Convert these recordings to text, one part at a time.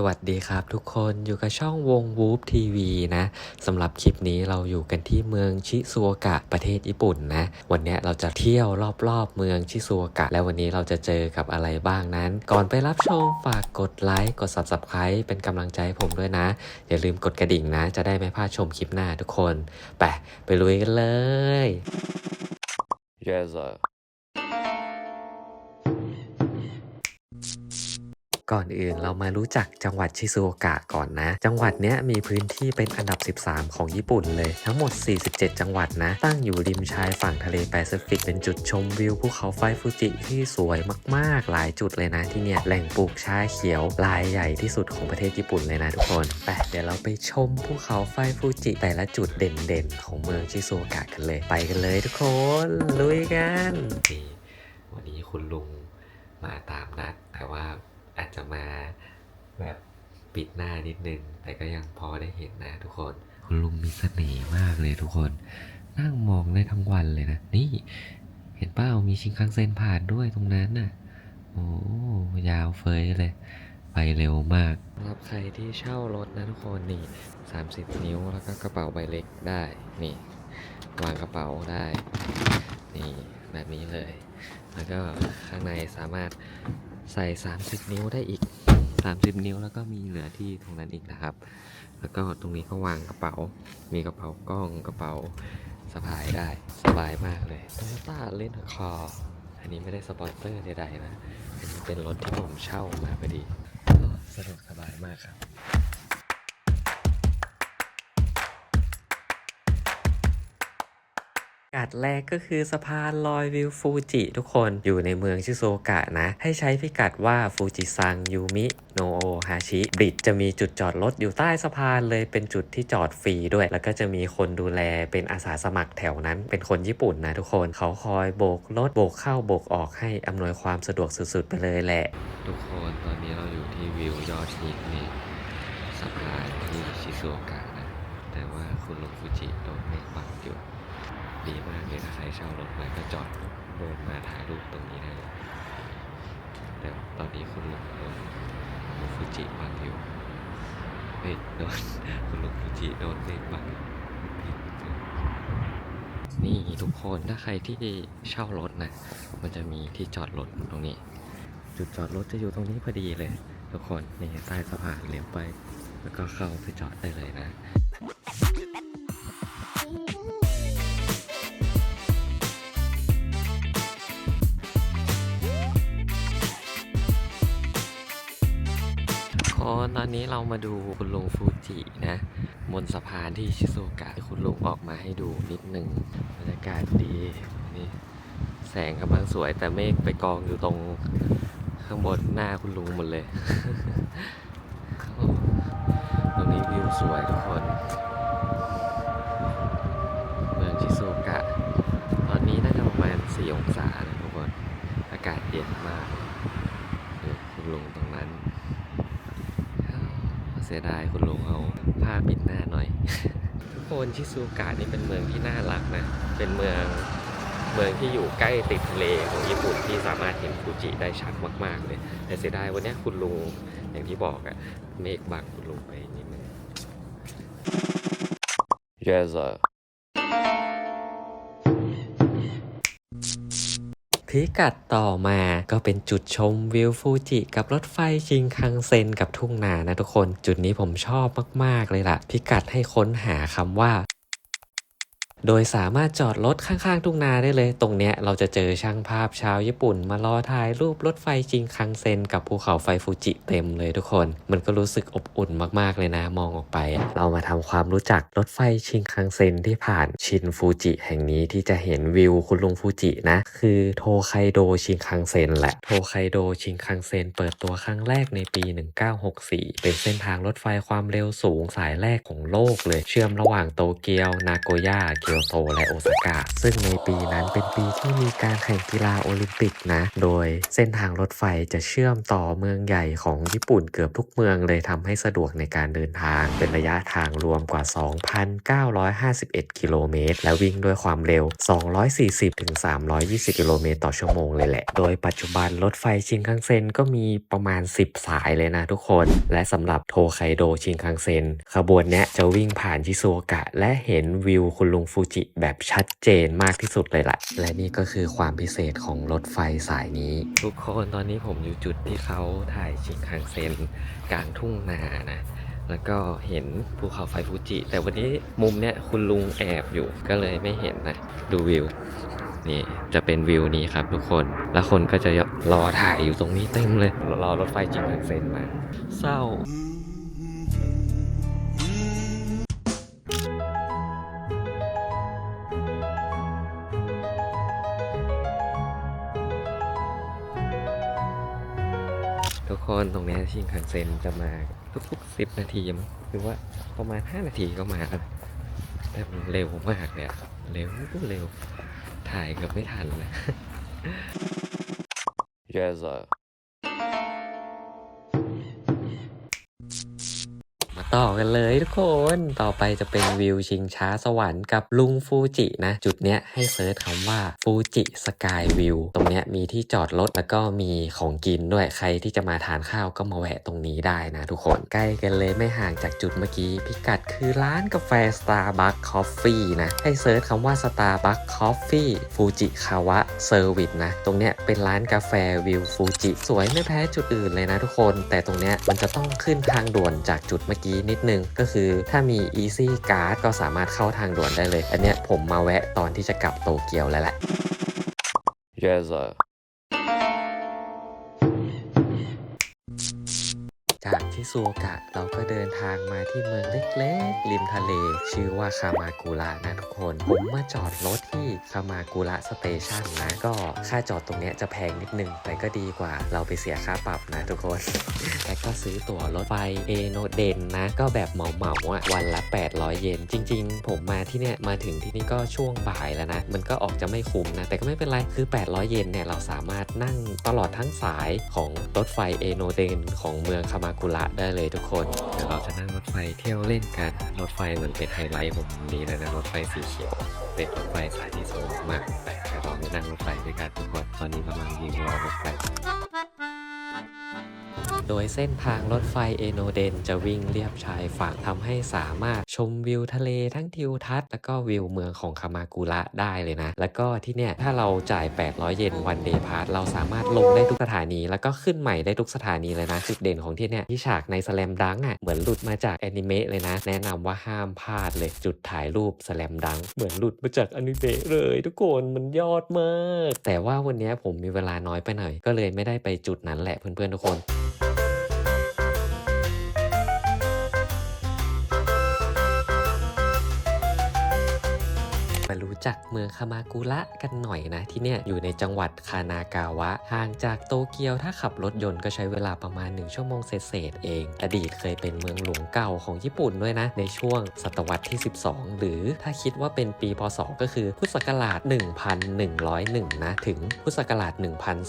สวัสดีครับทุกคนอยู่กับช่องวงวูฟทีวีนะสำหรับคลิปนี้เราอยู่กันที่เมืองชิซูโอกะประเทศญี่ปุ่นนะ วันนี้เราจะเที่ยวรอบๆเมืองชิซูโอกะ และวันนี้เราจะเจอกับอะไรบ้างนั้น ก่อนไปรับชมฝากกดไลค์กด Subscribe เป็นกำลังใจให้ผมด้วยนะ อย่าลืมกดกระดิ่งนะ จะได้ไม่พลาดชมคลิปหน้าทุกคน ไปไปลุยกันเลย yes sir ก่อนอื่นเรามารู้จักจังหวัดชิซูโอกะก่อนนะ จังหวัดเนี้ยมีพื้นที่เป็นอันดับ 13 ของญี่ปุ่นเลย ทั้งหมด 47 จังหวัดนะ ตั้งอยู่ริมชายฝั่งทะเลแปซิฟิก เป็นจุดชมวิวภูเขาไฟฟูจิที่สวยมากๆ หลายจุดเลยนะที่เนี่ย แหล่งปลูกชาเขียวรายใหญ่ที่สุดของประเทศญี่ปุ่นเลยนะทุกคนไปเดี๋ยวเราไปชมภูเขาไฟฟูจิแต่ละจุดเด่นๆ ของเมืองชิซูโอกะกันเลย ไปกันเลยทุกคน ลุยกัน วันนี้คุณลุงมาตามนัดแต่ว่า อาจจะมาแบบปิดหน้านิดนึง แต่ก็ยังพอได้เห็นนะทุกคน คุณลุงมีเสน่ห์มากเลยทุกคน นั่งมองได้ทั้งวันเลยนะ นี่ เห็นเป้ามีชิงคังเซนผ่านด้วยตรงนั้นน่ะ โอ้ยาวเฟยเลย ไปเร็วมากสำหรับใครที่เช่ารถนะทุกคนนี่ 30 นิ้วแล้วก็กระเป๋าใบเล็กได้ นี่ วางกระเป๋าได้ นี่แบบนี้เลย แล้วก็ข้างในสามารถ ใส่ 30 นิ้วได้อีก 30 นิ้วแล้วก็มีเหลือที่ตรงนั้นอีกนะครับ แล้วก็ตรงนี้ก็วางกระเป๋า มีกระเป๋ากล้องกระเป๋าสะพายได้สบายมากเลยโตโยต้าเลนคออันนี้ไม่ได้สปอนเซอร์ใดๆนะอันนี้เป็นรถที่ผมเช่ามาพอดีสะดวกสบายมากครับ กาดแรกก็คือสะพานลอยวิวฟูจิทุกคนอยู่ในเมืองชิโซกะนะ ให้ใช้พิกัดว่าฟูจิซังยูมิโนโอฮาชิบริดจะมีจุดจอดรถอยู่ใต้สะพานเลยเป็นจุดที่จอดฟรีด้วย แล้วก็จะมีคนดูแลเป็นอาสาสมัครแถวนั้น เป็นคนญี่ปุ่นนะทุกคนเขาคอยโบกรถโบกเข้าโบกออกให้อำนวยความสะดวกสุดๆไปเลยแหละ ทุกคนตอนนี้เราอยู่ที่วิวยอดฮิตนี่สะพานที่ชิโซกะนะแต่ว่าคุณลุงฟูจิโดนเมฆบังอยู่ ดีมากเลยถ้าใครเช่ารถมาก็จอดเดินมาถ่ายรูปตรงนี้ได้เลยแต่ตอนนี้คุณลุงโดนลุงฟูจิบังอยู่เฮ้ยโดนคุณลุงฟูจิโดนเมฆบังนี่ทุกคนถ้าใครที่เช่ารถนะมันจะมีที่จอดรถตรงนี้ จุดจอดรถจะอยู่ตรงนี้พอดีเลย ทุกคนนี่ใต้สะพานเลี้ยวไป แล้วก็เข้าไปจอดได้เลยนะ คนตอนนี้เรามาดูคุณลุงฟูจินะ บนสะพานที่ชิโซกะคุณลุงออกมาให้ดูนิดหนึ่งบรรยากาศดีนี่แสงกำลังสวยแต่เมฆไปกองอยู่ตรงข้างบนหน้าคุณลุงหมดเลย ตรงนี้วิวสวยทุกคน เมืองชิโซกะ ตอนนี้น่าจะประมาณ4องศานะทุกคน อากาศเย็นมากนี่คุณลุงตรงนั้น เสียดายคุณลุงเอาผ้าปิดหน้าหน่อย ทุกคนชิซูกะนี่เป็นเมืองที่น่ารักนะ เป็นเมืองเมืองที่อยู่ใกล้ติดทะเลของญี่ปุ่นที่สามารถเห็นฟูจิได้ชัดมาก ๆ เลย แต่เสียดายวันนี้คุณลุงอย่างที่บอกอะเมฆบังคุณลุงไปนิดนึง Yes sir พิกัดต่อมาก็เป็นจุดชมวิวฟูจิกับรถไฟชิงคังเซ็นกับทุ่งนานะทุกคน จุดนี้ผมชอบมาก ๆ เลยล่ะ พิกัดให้ค้นหาคำว่า โดยสามารถจอดรถข้างๆ ทุ่งนาได้เลย ตรงเนี้ยเราจะเจอช่างภาพชาวญี่ปุ่น มารอถ่ายรูปรถไฟชิงคังเซน กับภูเขาไฟฟูจิเต็มเลยทุกคน มันก็รู้สึกอบอุ่นมากๆเลยนะมองออกไป เรามาทำความรู้จักรถไฟชิงคังเซนที่ผ่านชินฟูจิแห่งนี้ที่จะเห็นวิวคุณลุงฟูจินะ คือโทไคโดชิงคังเซนแหละ โทไคโดชิงคังเซนเปิดตัวครั้งแรกในปี 1964 เป็นเส้นทางรถไฟความเร็วสูงสายแรกของโลกเลย เชื่อมระหว่างโตเกียว นาโกย่า เกียวโตและโอซาก้าซึ่งในปีนั้นเป็นปีที่มีการแข่งกีฬาโอลิมปิกนะ โดยเส้นทางรถไฟจะเชื่อมต่อเมืองใหญ่ของญี่ปุ่นเกือบทุกเมืองเลยทำให้สะดวกในการเดินทาง เป็นระยะทางรวมกว่า 2,951 กิโลเมตร และวิ่งด้วยความเร็ว 240-320 กิโลเมตรต่อชั่วโมงเลยแหละ โดยปัจจุบันรถไฟชินคังเซ็นก็มีประมาณ 10 สายเลยนะทุกคน และสำหรับโทไคโดชินคังเซ็นขบวนนี้จะวิ่งผ่านชิซูโอกะ และเห็นวิวคุณลุงฟูจิแบบชัดเจนมากที่สุดเลยล่ะ และนี่ก็คือความพิเศษของรถไฟสายนี้ ทุกคนตอนนี้ผมอยู่จุดที่เขาถ่ายชินคังเซนกลางทุ่งนานะแล้วก็เห็นภูเขาไฟฟูจิ แต่วันนี้มุมเนี้ยคุณลุงแอบอยู่ก็เลยไม่เห็นนะ ดูวิว นี่จะเป็นวิวนี้ครับทุกคน แล้วคนก็จะรอถ่ายอยู่ตรงนี้เต็มเลย รอรถไฟจิงคังเซนมา เศร้า ทุกคนตรงนี้ชิงคันเซ็นจะมาทุกๆสิบนาทีมั้งหรือว่าประมาณห้านาทีก็มาแล้วแต่มันเร็วมากเลยอะเร็วเร็วถ่ายเกือบไม่ทันเลย yes sir ต่อกันเลยทุกคน ต่อไปจะเป็นวิวชิงช้าสวรรค์กับลุงฟูจินะ จุดเนี้ยให้เซิร์ชคำว่าฟูจิสกายวิวตรงเนี้ยมีที่จอดรถแล้วก็มีของกินด้วยใครที่จะมาทานข้าวก็มาแวะตรงนี้ได้นะทุกคนใกล้กันเลยไม่ห่างจากจุดเมื่อกี้ พิกัดคือร้านกาแฟ Starbucks Coffee นะให้เซิร์ชคำว่า Starbucks Coffee ฟูจิคาวะเซอร์วิสนะ ตรงเนี้ยเป็นร้านกาแฟวิวฟูจิสวยไม่แพ้จุดอื่นเลยนะทุกคน แต่ตรงเนี้ยมันจะต้องขึ้นทางด่วนจากจุดเมื่อกี้นิดนึงก็คือถ้ามี Easy Card ก็สามารถเข้าทางด่วนได้เลย อันเนี้ยผมมาแวะตอนที่จะกลับโตเกียวแล้วแหละ Yes sir จากชิซูโอกะ เราก็เดินทางมาที่เมืองเล็กๆ ริมทะเล ชื่อว่าคามากุระนะทุกคน ผมมาจอดรถที่คามากุระสเตชันนะ ก็ค่าจอดตรงเนี้ยจะแพงนิดนึง แต่ก็ดีกว่าเราไปเสียค่าปรับนะทุกคน แล้วก็ซื้อตั๋วรถไฟเอโนเดนนะ ก็แบบเหมาเหมาอะวันละ 800 เยน จริง ๆ ผมมาที่เนี่ยมาถึงที่นี่ก็ช่วงบ่ายแล้วนะ มันก็ออกจะไม่คุ้มนะ แต่ก็ไม่เป็นไร คือ 800 เยนเนี่ยเราสามารถนั่งตลอดทั้งสายของรถไฟเอโนเดนของเมืองคามากุระได้เลยทุกคนเดี๋ยวเราจะนั่งรถไฟเที่ยวเล่นกัน รถไฟเหมือนเป็นไฮไลท์ผมนี้เลยนะรถไฟสีเขียว เป็นรถไฟสายที่สวยมากแต่เราไปนั่งรถไฟด้วยกันทุกคน ตอนนี้กำลังยิงรอรถไฟ โดยเส้นทางรถไฟเอโนเดนจะวิ่งเลียบชายฝั่งทำให้สามารถชมวิวทะเลทั้งทิวทัศน์แล้วก็วิวเมืองของคามากุระได้เลยนะ แล้วก็ที่เนี่ยถ้าเราจ่าย 800 เยนวันเดย์พาสเราสามารถลงได้ทุกสถานี แล้วก็ขึ้นใหม่ได้ทุกสถานีเลยนะ จุดเด่นของที่เนี่ยที่ฉากในสแลมดังอะเหมือนหลุดมาจากแอนิเมะเลยนะ แนะนำว่าห้ามพลาดเลยจุดถ่ายรูปสแลมดัง เหมือนหลุดมาจากอนิเมะเลยทุกคนมันยอดมาก แต่ว่าวันเนี้ยผมมีเวลาน้อยไปหน่อย ก็เลยไม่ได้ไปจุดนั้นแหละเพื่อนๆทุกคน มารู้จักเมืองคามากุระกันหน่อยนะที่เนี่ยอยู่ในจังหวัดคานากาวะ ห่างจากโตเกียวถ้าขับรถยนต์ก็ใช้เวลาประมาณ 1 ชั่วโมงเศษเอง อดีตเคยเป็นเมืองหลวงเก่าของญี่ปุ่นด้วยนะ ในช่วงศตวรรษที่ 12 หรือถ้าคิดว่าเป็นปีพศก็คือพุทธศักราช 1101 นะถึงพุทธศักราช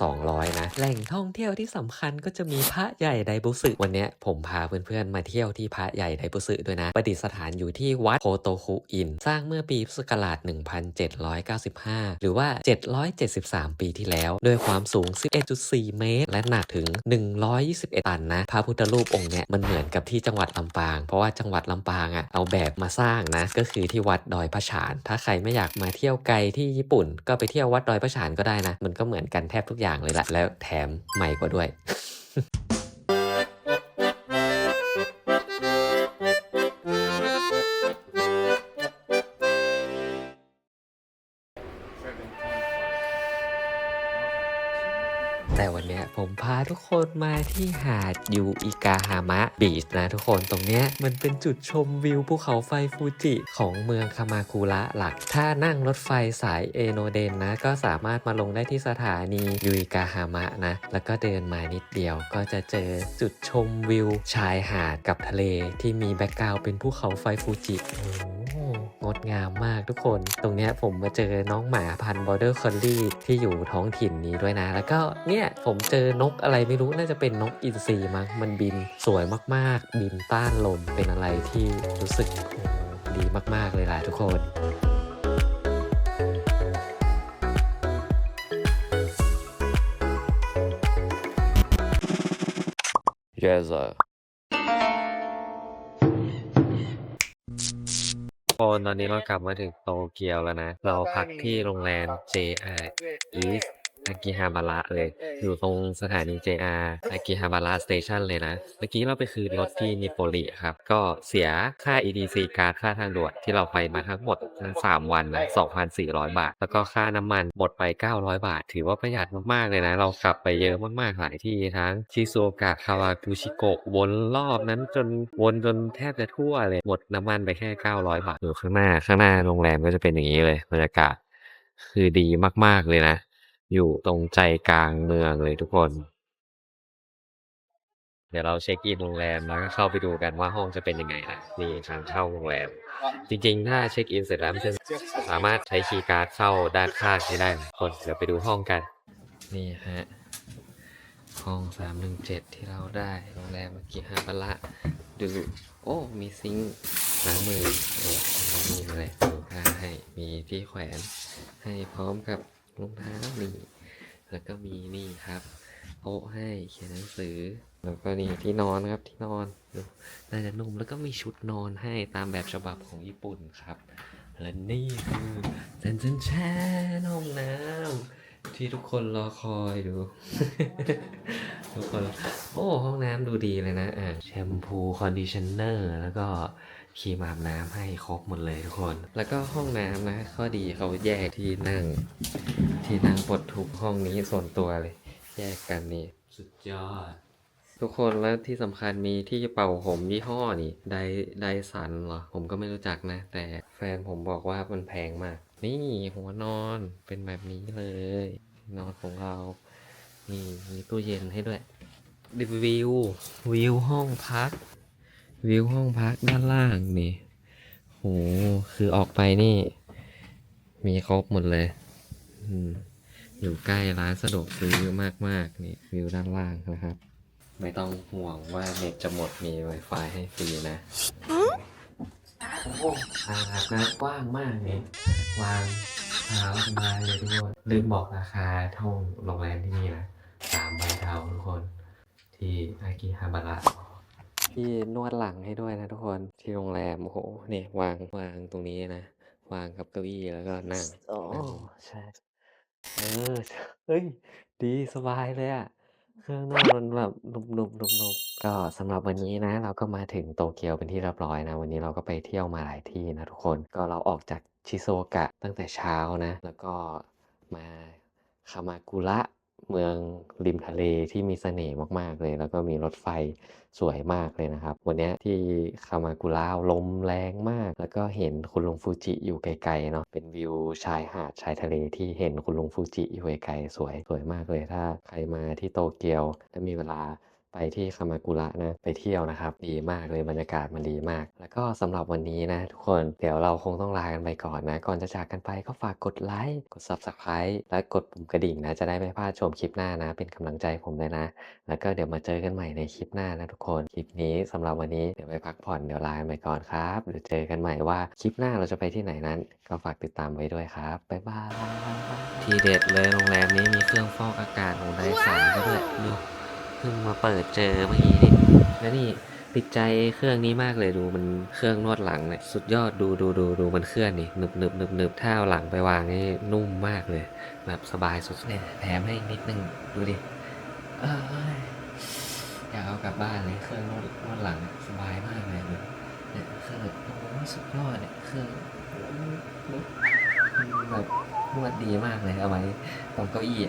1200 นะ แหล่งท่องเที่ยวที่สำคัญก็จะมีพระใหญ่ไดบุสึวันเนี้ยผมพาเพื่อนๆมาเที่ยวที่พระใหญ่ไดบุสึด้วยนะ ประดิษฐานอยู่ที่วัดโคโตคุอิน สร้างเมื่อปีพุทธศักราช1795 หรือว่า 773 ปีที่แล้ว ด้วยความสูง 11.4 เมตร และหนักถึง 121 ตันนะ พระพุทธรูปองค์เนี้ยมันเหมือนกับที่จังหวัดลำปาง เพราะว่าจังหวัดลำปางอะเอาแบบมาสร้างนะ ก็คือที่วัดดอยพระฉาน ถ้าใครไม่อยากมาเที่ยวไกลที่ญี่ปุ่น ก็ไปเที่ยววัดดอยพระฉานก็ได้นะ มันก็เหมือนกันแทบทุกอย่างเลยแหละ แล้วแถมใหม่กว่าด้วย แต่วันนี้ผมพาทุกคนมาที่หาดยูอิกาฮามะบีชนะทุกคนตรงเนี้ยมันเป็นจุดชมวิวภูเขาไฟฟูจิของเมืองคามาคุระหลัก ถ้านั่งรถไฟสายเอโนเดนนะ ก็สามารถมาลงได้ที่สถานียูอิกาฮามะนะ แล้วก็เดินมานิดเดียวก็จะเจอจุดชมวิวชายหาดกับทะเลที่มีแบ็กกราวด์เป็นภูเขาไฟฟูจิ งดงามมากทุกคน ตรงเนี้ยผมมาเจอน้องหมาพันธุ์บอร์เดอร์คอลลี่ที่อยู่ท้องถิ่นนี้ด้วยนะ แล้วก็เนี่ยผมเจอนกอะไรไม่รู้น่าจะเป็นนกอินทรีมั้งมันบินสวยมากๆ บินต้านลมเป็นอะไรที่รู้สึกดีมากๆเลยล่ะทุกคน Yes sir คนตอนนี้เรากลับมาถึงโตเกียวแล้วนะ เราพักที่โรงแรม JR East อากิฮาบาระเลย อยู่ตรงสถานี JR อากิฮาบาระสเตชันเลยนะ เมื่อกี้เราไปคืนรถที่นิโปลิครับ ก็เสียค่า EDC การ์ดค่าทางด่วนที่เราไปมาทั้งหมดทั้ง3วันนะ 2,400 บาท แล้วก็ค่าน้ำมันหมดไป 900 บาท ถือว่าประหยัดมาก ๆ เลยนะ เราขับไปเยอะมาก ๆ หลายที่ทั้งชิซูโอกะคาวากุชิโกะวนรอบนั้นจนวนจนแทบจะทั่วเลยหมดน้ำมันไปแค่ 900 บาทอยู่ข้างหน้าข้างหน้าโรงแรมก็จะเป็นอย่างนี้เลยบรรยากาศคือดีมาก ๆ เลยนะ อยู่ตรงใจกลางเมืองเลยทุกคน เดี๋ยวเราเช็คอินโรงแรมแล้วก็เข้าไปดูกันว่าห้องจะเป็นยังไงนะนี่ทางเข้าโรงแรม จริงๆ ถ้าเช็คอินเสร็จแล้วมันจะสามารถใช้คีย์การ์ดเข้าด้านข้างนี้ได้นะคนเดี๋ยวไปดูห้องกัน นี่ฮะห้อง317ที่เราได้โรงแรมเมกิฮาบาระดูโอ้มีซิงค์ล้างมือโอ้มีอะไรดูผ้าให้มีที่แขวนให้พร้อมกับ รองเท้านี่ แล้วก็มีนี่ครับโต๊ะให้เขียนหนังสือ แล้วก็นี่ที่นอนครับที่นอนดูน่าจะนุ่มแล้วก็มีชุดนอนให้ตามแบบฉบับของญี่ปุ่นครับ และนี่คือเซนเซนแช่ห้องน้ำที่ทุกคนรอคอยดู ทุกคน โอ้ห้องน้ำดูดีเลยนะอ่าแชมพูคอนดิชเนอร์แล้วก็ ครีมอาบน้ำให้ครบหมดเลยทุกคน แล้วก็ห้องน้ำนะ ข้อดีเขาแยกที่นั่ง ที่นั่งปลดทุกข์ห้องนี้ส่วนตัวเลย แยกกันนี่ สุดยอด ทุกคนแล้วที่สำคัญมีที่เป่าผมยี่ห้อนี่ไดไดสันเหรอ ผมก็ไม่รู้จักนะ แต่แฟนผมบอกว่ามันแพงมาก นี่หัวนอนเป็นแบบนี้เลย นอนของเรา นี่มีตู้เย็นให้ด้วยวิววิวห้องพัก วิวห้องพักด้านล่างนี่โหคือออกไปนี่ มีครบหมดเลยอยู่ใกล้ร้านสะดวกซื้อมากๆนี่วิวด้านล่างนะครับ ไม่ต้องห่วงว่าเน็ตจะหมดมี Wi-Fi ให้ฟรีนะโอ้อางอาบน้ำกว้างมากนี่วางเท้าสบายเลยทุกคนลืมบอกราคาห้องโรงแรมที่นี่นะสามใบเทาทุกคน ที่อากิฮาบาระ พี่นวดหลังให้ด้วยนะทุกคนที่โรงแรมโอ้โหนี่วางวางตรงนี้นะ วางกับเก้าอี้แล้วก็นั่งอ๋อนั่งใช่เออเฮ้ยดีสบายเลยอะเครื่องนอนมันแบบนุ่มๆนุ่มๆก็สำหรับวันนี้นะ เราก็มาถึงโตเกียวเป็นที่เรียบร้อยนะ วันนี้เราก็ไปเที่ยวมาหลายที่นะทุกคนก็เราออกจากชิโซโอกะตั้งแต่เช้านะ แล้วก็มาคามากุระ เมืองริมทะเลที่มีเสน่ห์มาก ๆ เลย แล้วก็มีรถไฟสวยมากเลยนะครับ วันนี้ที่คามากุระลมแรงมาก แล้วก็เห็นคุณลุงฟูจิอยู่ไกลๆเนาะเป็นวิวชายหาดชายทะเลที่เห็นคุณลุงฟูจิอยู่ไกลๆสวยสวยมากเลยถ้าใครมาที่โตเกียวและมีเวลา ไปที่คามากุระนะไปเที่ยวนะครับ ดีมากเลยบรรยากาศมันดีมาก แล้วก็สำหรับวันนี้นะทุกคนเดี๋ยวเราคงต้องลากันไปก่อนนะ ก่อนจะจากกันไปก็ฝากกดไลค์กด Subscribe และกดปุ่มกระดิ่งนะ จะได้ไม่พลาดชมคลิปหน้านะ เป็นกำลังใจผมเลยนะ แล้วก็เดี๋ยวมาเจอกันใหม่ในคลิปหน้านะทุกคนคลิปนี้สำหรับวันนี้เดี๋ยวไปพักผ่อนเดี๋ยวลากันไปก่อนครับเดี๋ยวเจอกันใหม่ว่าคลิปหน้าเราจะไปที่ไหนนั้น ก็ฝากติดตามไว้ด้วยครับบ๊ายบายทีเด็ดเลยโรงแรมนี้มีเครื่องฟอกอากาศของไดสันก็ด้วยดู เพิ่งมาเปิดเจอเมื่อกี้นี่แล้วนี่ติดใจเครื่องนี้มากเลยดูมันเครื่องนวดหลังเนี่ยสุดยอดดูดูดูดูมันเคลื่อนนี่หนึบหนึบหนึบหนึบถ้าเอาหลังไปวางนี่นุ่มมากเลย แบบสบายสุดเนี่ยแถมให้นิดนึงดูดิอยากเอากลับบ้านเลยเครื่องนวดนวดหลังสบายมากเลยดูเนี่ยเครื่องโอ้สุดยอดเนี่ยเครื่องแบบนวดดีมากเลยเอาไว้ตรงเก้าอี้